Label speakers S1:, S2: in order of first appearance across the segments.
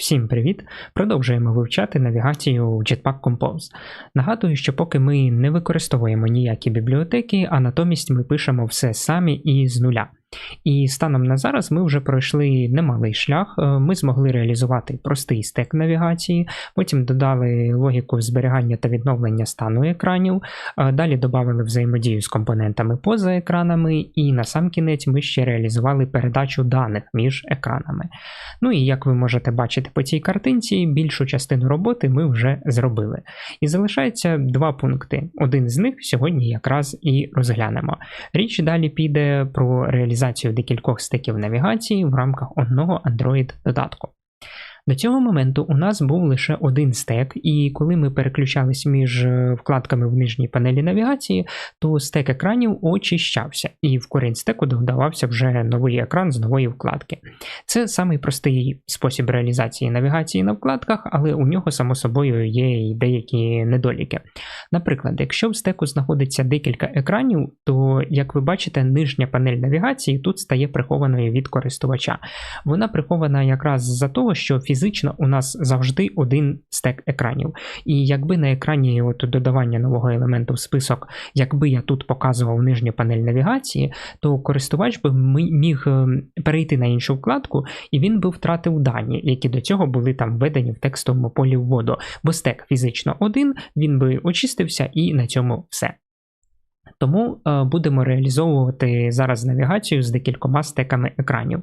S1: Всім привіт! Продовжуємо вивчати навігацію Jetpack Compose. Нагадую, що поки ми не використовуємо ніякі бібліотеки, а натомість ми пишемо все самі і з нуля. І станом на зараз ми вже пройшли немалий шлях. Е, Ми змогли реалізувати простий стек навігації, потім додали логіку зберігання та відновлення стану екранів, е, далі додали взаємодію з компонентами поза екранами, і на сам кінець ми ще реалізували передачу даних між екранами. Ну і як ви можете бачити по цій картинці, більшу частину роботи ми вже зробили. І залишається два пункти. Один з них сьогодні якраз і розглянемо. Річ далі піде про реалізацію декількох стеків навігації в рамках одного Android додатку. До цього моменту у нас був лише один стек, і коли ми переключались між е, вкладками в нижній панелі навігації, то стек екранів очищався, і в корінь стеку додавався вже новий екран з нової вкладки. Це самий простий спосіб реалізації навігації на вкладках, але у нього, само собою, є і деякі недоліки. Наприклад, якщо в стеку знаходиться декілька екранів, то, як ви бачите, нижня панель навігації тут стає прихованою від користувача. Вона прихована якраз за того, що фізично у нас завжди один стек екранів. І якби на екрані от додавання нового елементу в список, якби я тут показував нижню панель навігації, то користувач би міг е, перейти на іншу вкладку, і він би втратив дані, які до цього були там введені в текстовому полі вводу. Бо стек фізично один, він би очистився, і на цьому все. Тому е, будемо реалізовувати зараз навігацію з декількома стеками екранів.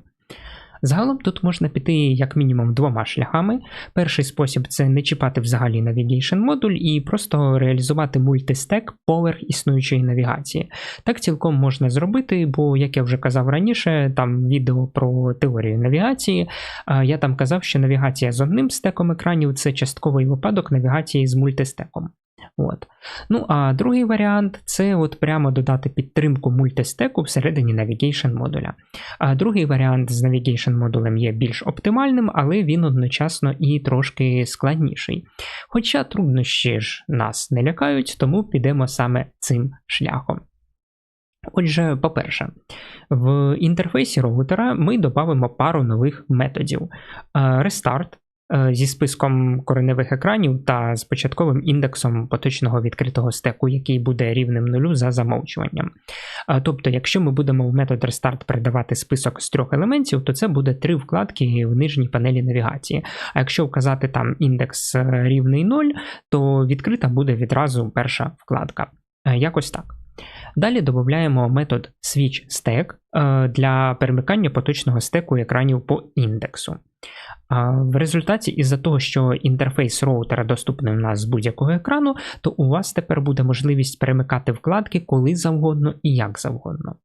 S1: Загалом тут можна піти як мінімум двома шляхами. Перший спосіб це не чіпати взагалі Navigation модуль і просто реалізувати мультистек поверх існуючої навігації. Так цілком можна зробити, бо, як я вже казав раніше, там відео про теорію навігації, я там казав, що навігація з одним стеком екранів це частковий випадок навігації з мультистеком. От. Ну а другий варіант це от прямо додати підтримку мультистеку всередині Navigation модуля. А другий варіант з Navigation модулем є більш оптимальним, але він одночасно і трошки складніший. Хоча труднощі ж нас не лякають, тому підемо саме цим шляхом. Отже, по-перше, в інтерфейсі роутера ми додамо пару нових методів: Restart зі списком кореневих екранів та з початковим індексом поточного відкритого стеку, який буде рівним нулю за замовчуванням. Тобто, якщо ми будемо в метод Restart передавати список з трьох елементів, то це буде три вкладки в нижній панелі навігації. А якщо вказати там індекс е, рівний 0, то відкрита буде відразу перша вкладка. Е, Якось так. Далі додаємо метод switchStack е, для перемикання поточного стеку екранів по індексу. В результаті, із-за того, що інтерфейс роутера доступний у нас з будь-якого екрану, то у вас тепер буде можливість перемикати вкладки коли завгодно і як завгодно.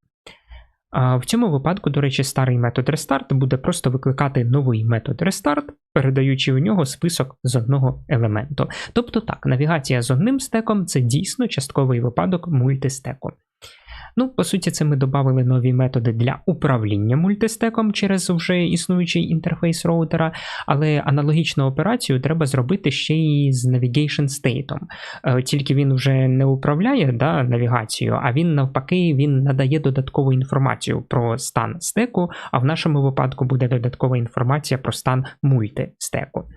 S1: В цьому випадку, до речі, старий метод Restart буде просто викликати новий метод Restart, передаючи в нього список з одного елементу. Тобто так, навігація з одним стеком це дійсно частковий випадок мультистеку. Ну, по суті, це ми додали нові методи для управління мультистеком через вже існуючий інтерфейс роутера, але аналогічну операцію треба зробити ще й з Navigation State. Е, Тільки він вже не управляє да, навігацією, а він навпаки він надає додаткову інформацію про стан стеку, а в нашому випадку буде додаткова інформація про стан мультистеку.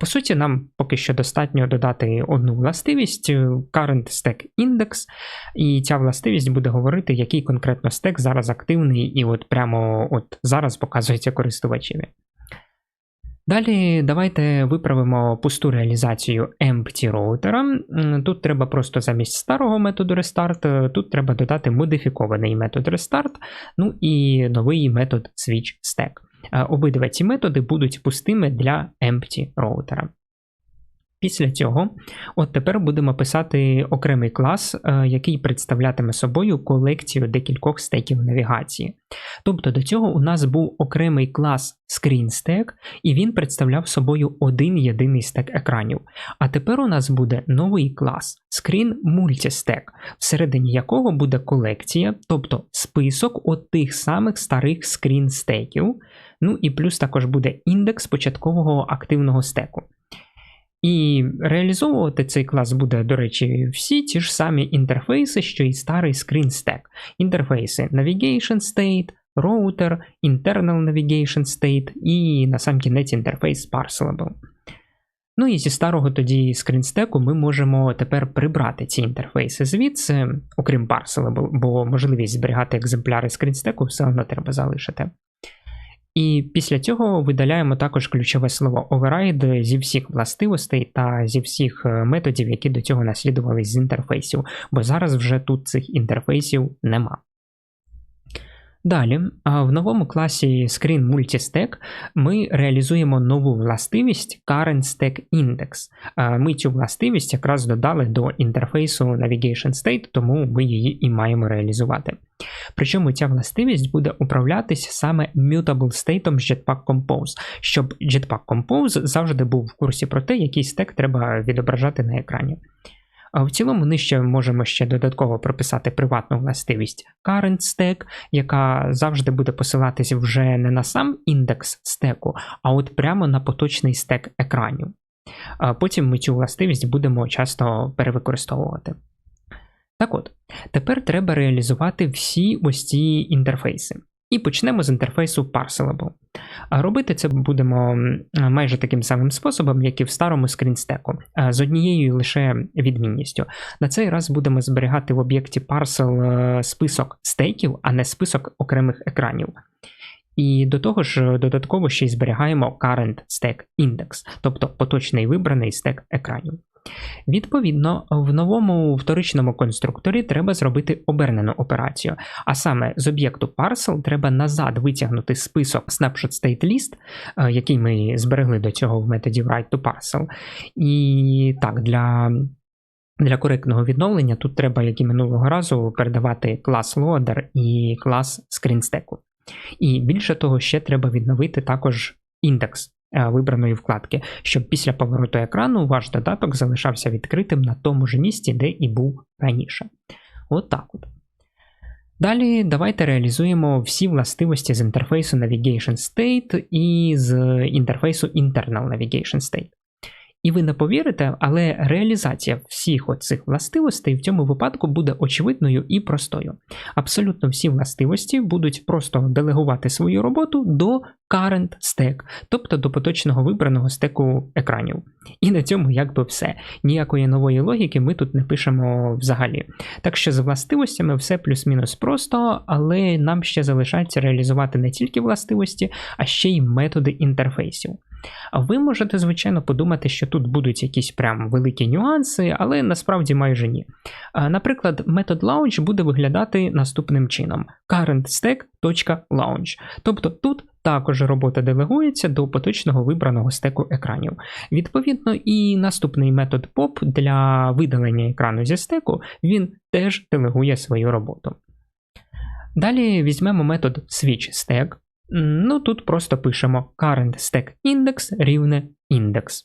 S1: По суті, нам поки що достатньо додати одну властивість е, Current Stack Index, і ця властивість буде говорити, який конкретно стек зараз активний, і от прямо от зараз показується користувачеві. Далі давайте виправимо пусту реалізацію empty роутера. Тут треба просто замість старого методу restart, е, тут треба додати модифікований метод restart, ну і новий метод switchStack. Е, Обидва ці методи будуть пустими для empty роутера. Після цього, от тепер будемо писати окремий клас, е, який представлятиме собою колекцію декількох стеків навігації. Тобто до цього у нас був окремий клас ScreenStack, і він представляв собою один єдиний стек екранів. А тепер у нас буде новий клас Screen Multistack, всередині якого буде колекція, тобто список от тих самих старих скрінстеків, ну і плюс також буде індекс початкового активного стеку. І реалізовувати цей клас буде, до речі, всі ті ж самі інтерфейси, що і старий ScreenStack. Інтерфейси Navigation State, router, internal navigation state і на сам кінець інтерфейс parcelable. Ну і зі старого тоді скрінстеку ми можемо тепер прибрати ці інтерфейси звідси, окрім parcelable, бо можливість зберігати екземпляри скрінстеку все одно треба залишити. І після цього видаляємо також ключове слово override зі всіх властивостей та зі всіх е, методів, які до цього наслідувались з інтерфейсів, бо зараз вже тут цих інтерфейсів нема. Далі, в новому класі Screen Multistack ми реалізуємо нову властивість Current Stack Index. Ми цю властивість якраз додали до інтерфейсу Navigation State, тому ми її і маємо реалізувати. Причому ця властивість буде управлятися саме Mutable стейтом з Jetpack Compose, щоб Jetpack Compose завжди був в курсі про те, який стек треба відображати на екрані. В цілому нижче можемо ще додатково прописати приватну властивість current stack, яка завжди буде посилатися вже не на сам індекс стеку, а от прямо на поточний стек екранів. Потім ми цю властивість будемо часто перевикористовувати. Так от, тепер треба реалізувати всі ось ці інтерфейси. І почнемо з інтерфейсу Parcelable. Робити це будемо майже таким самим способом, як і в старому скрінстеку, з однією лише відмінністю. На цей раз будемо зберігати в об'єкті Parcel е, список стейків, а не список окремих екранів. І до того ж, додатково ще й зберігаємо Current Stack Index, тобто поточний вибраний стек екранів. Відповідно, в новому вторичному конструкторі треба зробити обернену операцію, а саме з об'єкту parcel треба назад витягнути список snapshot state list, е, який ми зберегли до цього в методі write-to-parcel. І так, для. Для коректного відновлення тут треба, як і минулого разу, передавати клас loader і клас screenstack. І більше того, ще треба відновити також індекс вибраної вкладки, щоб після повороту екрану ваш додаток залишався відкритим на тому ж місці, де і був раніше. От так от. Далі давайте реалізуємо всі властивості з інтерфейсу Navigation State і з інтерфейсу Internal Navigation State. І ви не повірите, але реалізація всіх оцих властивостей в цьому випадку буде очевидною і простою. Абсолютно всі властивості будуть просто делегувати свою роботу до current stack, тобто до поточного вибраного стеку екранів. І на цьому якби все. Ніякої нової логіки ми тут не пишемо взагалі. Так що з властивостями все плюс-мінус просто, але нам ще залишається реалізувати не тільки властивості, а ще й методи інтерфейсів. Ви можете, звичайно, подумати, що тут будуть якісь прям великі нюанси, але насправді майже ні. Наприклад, метод launch буде виглядати наступним чином: currentStack.launch. Тобто тут також робота делегується до поточного вибраного стеку екранів. Відповідно, і наступний метод POP для видалення екрану зі стеку, він теж делегує свою роботу. Далі візьмемо метод switchStack. Ну, тут просто пишемо current stack index рівне index.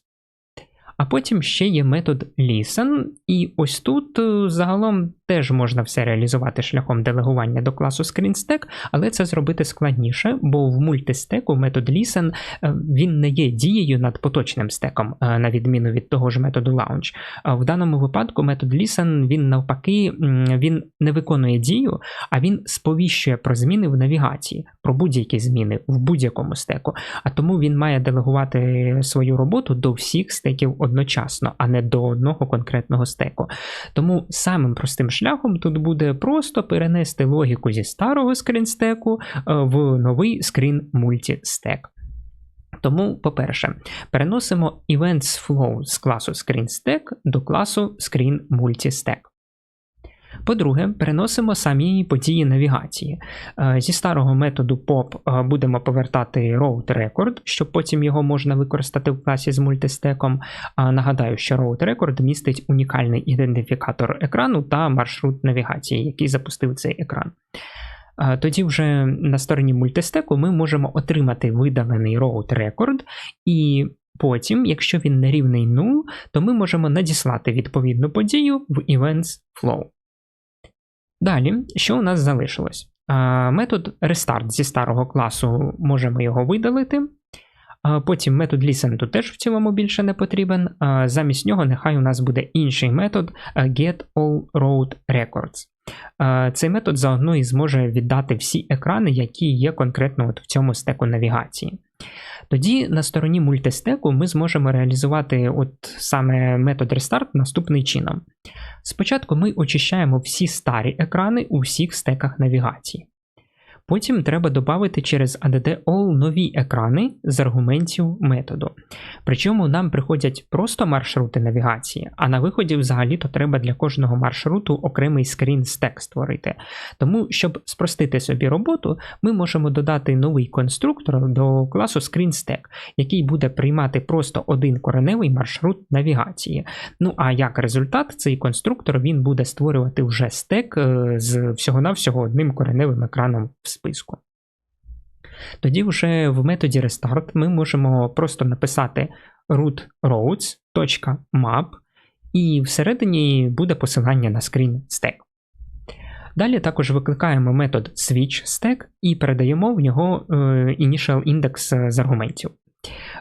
S1: А потім ще є метод listen, і ось тут е, загалом теж можна все реалізувати шляхом делегування до класу ScreenStack, але це зробити складніше, бо в мультистеку метод listen е, він не є дією над поточним стеком, е, на відміну від того ж методу launch. В даному випадку метод listen він навпаки він не виконує дію, а він сповіщує про зміни в навігації, про будь-які зміни в будь-якому стеку. А тому він має делегувати свою роботу до всіх стеків одночасно, а не до одного конкретного стеку. Тому самим простим шляхом тут буде просто перенести логіку зі старого скрінстеку е, в новий скрін мультістек. Тому, по-перше, переносимо Events Flow з класу ScreenStack до класу ScreenMultiStack. По-друге, переносимо самі події навігації. Е, зі старого методу POP е, будемо повертати route record, щоб потім його можна використати в класі з мультистеком. Нагадаю, що route record містить унікальний ідентифікатор екрану та маршрут навігації, який запустив цей екран. Е, тоді вже на стороні мультистеку ми можемо отримати видалений route record, і потім, якщо він не рівний 0, то ми можемо надіслати відповідну подію в Events Flow. Далі, що у нас залишилось? Метод restart зі старого класу можемо його видалити. Потім метод listen тут теж в цілому більше не потрібен. Замість нього нехай у нас буде інший метод getAllRoadRecords. Цей метод заодно і зможе віддати всі екрани, які є конкретно от в цьому стеку навігації. Тоді на стороні мультистеку ми зможемо реалізувати от саме метод Restart наступним чином. Спочатку ми очищаємо всі старі екрани у всіх стеках навігації. Потім треба додати через add all нові екрани з аргументів методу. Причому нам приходять просто маршрути навігації, а на виході взагалі-то треба для кожного маршруту окремий скрін стек створити. Тому, щоб спростити собі роботу, ми можемо додати новий конструктор до класу ScreenStack, який буде приймати просто один кореневий маршрут навігації. Ну а як результат, цей конструктор він буде створювати вже стек е, з всього-навсього одним кореневим екраном списку. Тоді вже в методі restart ми можемо просто написати root roads.map, і всередині буде посилання на screen stack. Далі також викликаємо метод switchStack і передаємо в нього е, initial index з аргументів.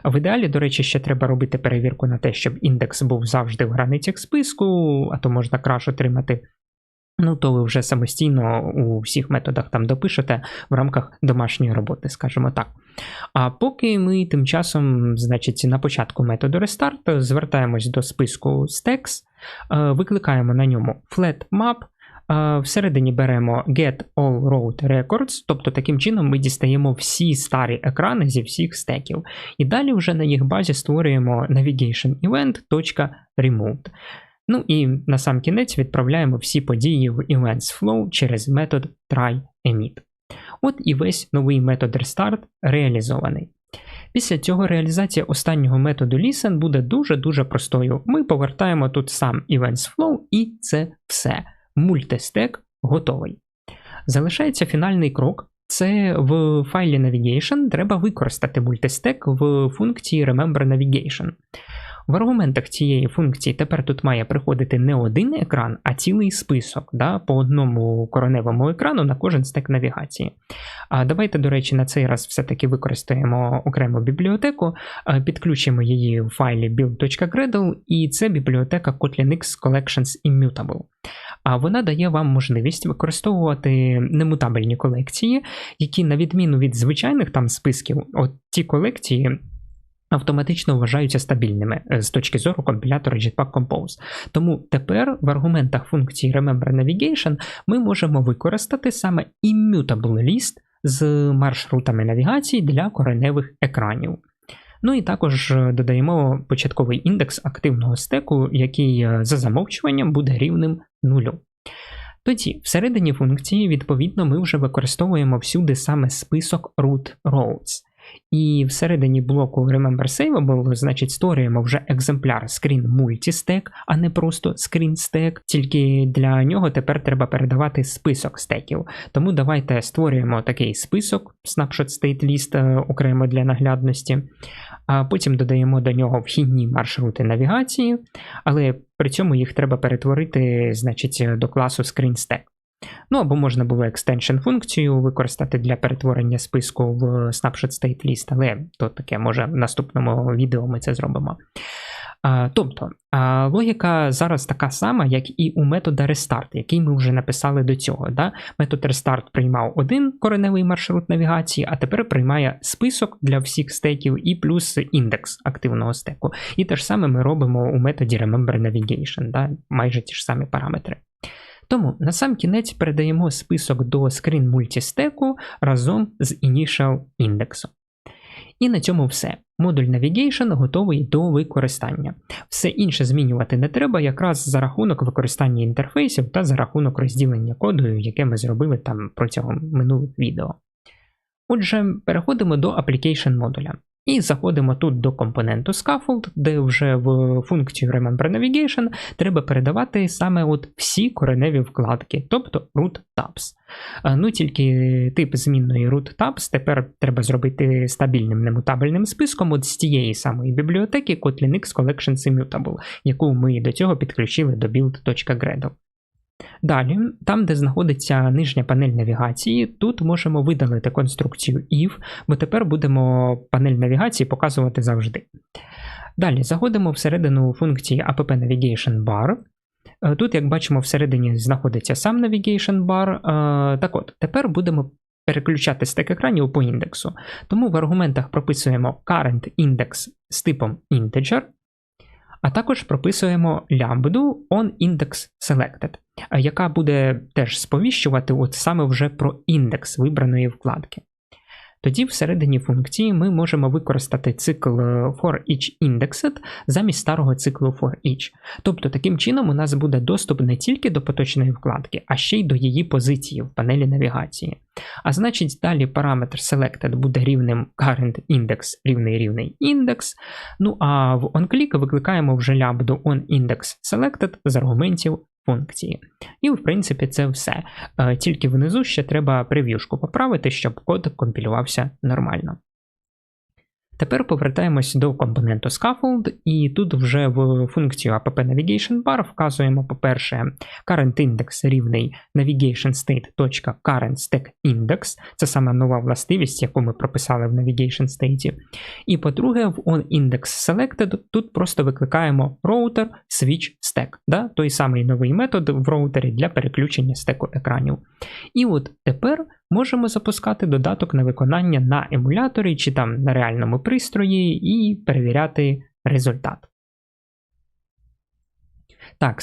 S1: В ідеалі, до речі, ще треба робити перевірку на те, щоб індекс був завжди в границях списку, а то можна краще отримати Ну, то ви вже самостійно у всіх методах там допишете в рамках домашньої роботи, скажімо так. А поки ми тим часом, значить, на початку методу Restart звертаємось до списку Stacks, е, викликаємо на ньому flat map, е, всередині беремо Get All Road Records, тобто таким чином ми дістаємо всі старі екрани зі всіх стеків. І далі вже на їх базі створюємо navigation event.removed. Ну і на сам кінець відправляємо всі події в Events Flow через метод try-emit. От і весь новий метод Restart реалізований. Після цього реалізація останнього методу Listen буде дуже-дуже простою. Ми повертаємо тут сам Events Flow, і це все. Мультистек готовий. Залишається фінальний крок. Це в файлі Navigation треба використати мультистек в функції Remember Navigation. В аргументах цієї функції тепер тут має приходити не один екран, а цілий список да, по одному короневому екрану на кожен стек навігації. А Давайте, до речі, на цей раз все-таки використаємо окрему бібліотеку, підключимо її в файлі build.gradle, і це бібліотека Kotlin X Collections Immutable. А вона дає вам можливість використовувати немутабельні колекції, які, на відміну від звичайних там списків, от ті колекції автоматично вважаються стабільними е, з точки зору компілятора Jetpack Compose. Тому тепер в аргументах функції Remember Navigation ми можемо використати саме immutable list з маршрутами навігації для кореневих екранів. Ну і також е, додаємо початковий індекс активного стеку, який е, за замовчуванням буде рівним нулю. Тоді, всередині функції, відповідно, ми вже використовуємо всюди саме список root roads. І всередині блоку Remember Saveable, значить, створюємо вже екземпляр Screen Multistack, а не просто Screen Stack, тільки для нього тепер треба передавати список стеків. Тому давайте створюємо такий список, Snapshot State List е, окремо для наглядності, а потім додаємо до нього вхідні маршрути навігації, але при цьому їх треба перетворити значить, до класу ScreenStack. Ну або можна було extension функцію використати для перетворення списку в Snapshot State List, але то таке, може, в наступному відео ми це зробимо. Тобто логіка зараз така сама, як і у метода Restart, який ми вже написали до цього. Да? Метод Restart приймав один кореневий маршрут навігації, а тепер приймає список для всіх стеків і плюс індекс активного стеку. І те ж саме ми робимо у методі Remember Navigation, да? майже ті ж самі параметри. Тому на сам кінець передаємо список до screen multistack разом з initial індексом. І на цьому все. Модуль Navigation готовий до використання. Все інше змінювати не треба, якраз за рахунок використання інтерфейсів та за рахунок розділення коду, яке ми зробили там протягом минулих відео. Отже, переходимо до Application модуля. І заходимо тут до компоненту Scaffold, де вже в функцію Remember Navigation треба передавати саме от всі кореневі вкладки, тобто root tabs. Ну тільки тип змінної root tabs тепер треба зробити стабільним немутабельним списком от з тієї самої бібліотеки Kotlin X Collections Immutable, яку ми до цього підключили до build.gradle. Далі, там, де знаходиться нижня панель навігації, тут можемо видалити конструкцію if, бо тепер будемо панель навігації показувати завжди. Далі заходимо всередину функції app Navigation Bar. Е, Тут, як бачимо, всередині знаходиться сам Navigation Bar. Е, Так от, тепер будемо переключати стек екранів по індексу. Тому в аргументах прописуємо current index з типом integer, а також прописуємо лямбду onIndexSelected, е, яка буде теж сповіщувати от саме вже про індекс вибраної вкладки. Тоді всередині функції ми можемо використати цикл е, for each indexed замість старого циклу for each. Тобто таким чином у нас буде доступ не тільки до поточної вкладки, а ще й до її позиції в панелі навігації. А значить, далі параметр selected буде рівним current index рівний рівний index. Ну а в onClick викликаємо вже лямбду onIndexSelected з аргументів функції. І, в принципі, це все. Е, Тільки внизу ще треба прев'юшку поправити, щоб код компілювався нормально. Тепер повертаємось до компоненту Scaffold, і тут вже в функцію app Navigation Bar вказуємо, по-перше, current index рівний navigation state.current stack index. Це саме нова властивість, яку ми прописали в navigation state. І по-друге, в onIndex selected тут просто викликаємо router switch stack, да? той самий новий метод в роутері для переключення стеку екранів. І от тепер можемо запускати додаток на виконання на емуляторі чи там на реальному пристрої і перевіряти результат. Так,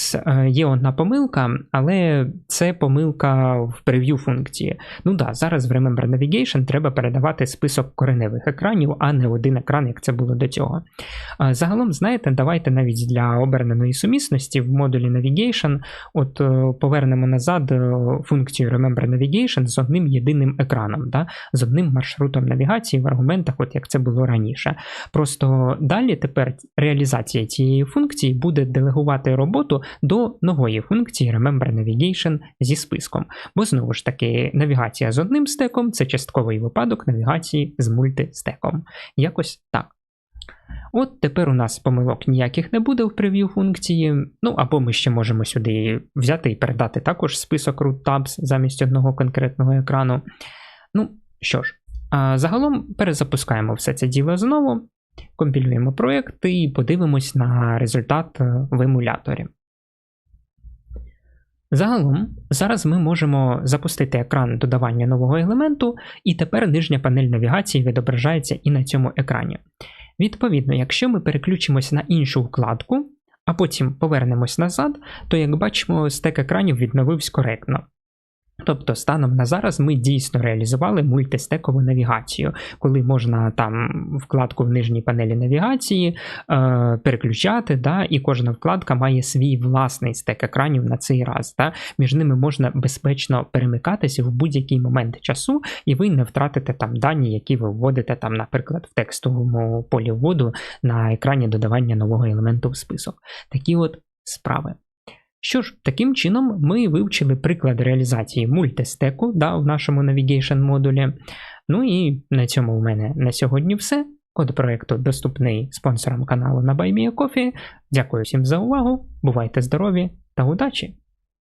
S1: є одна помилка, але це помилка в прев'ю функції. Ну да, зараз в Remember Navigation треба передавати список кореневих екранів, а не один екран, як це було до цього. Загалом, знаєте, давайте навіть для оберненої сумісності в модулі Navigation от е, повернемо назад е, функцію Remember Navigation з одним єдиним екраном, да? з одним маршрутом навігації в аргументах, от як це було раніше. Просто далі тепер реалізація цієї функції буде делегувати роботу до нової функції Remember Navigation зі списком. Бо знову ж таки, навігація з одним стеком це частковий випадок навігації з мультистеком. Якось так. От тепер у нас помилок ніяких не буде в прев'ю функції. Ну або ми ще можемо сюди взяти і передати також список root tabs замість одного конкретного екрану. Ну що ж, а загалом перезапускаємо все це діло знову, компілюємо проєкт і подивимось на результат в емуляторі. Загалом, зараз ми можемо запустити екран додавання нового елементу, і тепер нижня панель навігації відображається і на цьому екрані. Відповідно, якщо ми переключимось на іншу вкладку, а потім повернемось назад, то, як бачимо, стек екранів відновився коректно. Тобто, станом на зараз ми дійсно реалізували мультистекову навігацію, коли можна там вкладку в нижній панелі навігації е, переключати, да, і кожна вкладка має свій власний стек екранів на цей раз. Да. Між ними можна безпечно перемикатися в будь-який момент часу, і ви не втратите там дані, які ви вводите, там, наприклад, в текстовому полі вводу на екрані додавання нового елементу в список. Такі от справи. Що ж, таким чином ми вивчили приклад реалізації мультистеку да, в нашому Navigation модулі. Ну і на цьому у мене на сьогодні все. Код проєкту доступний спонсорам каналу на BuyMeACoffee. Дякую всім за увагу. Бувайте здорові та удачі!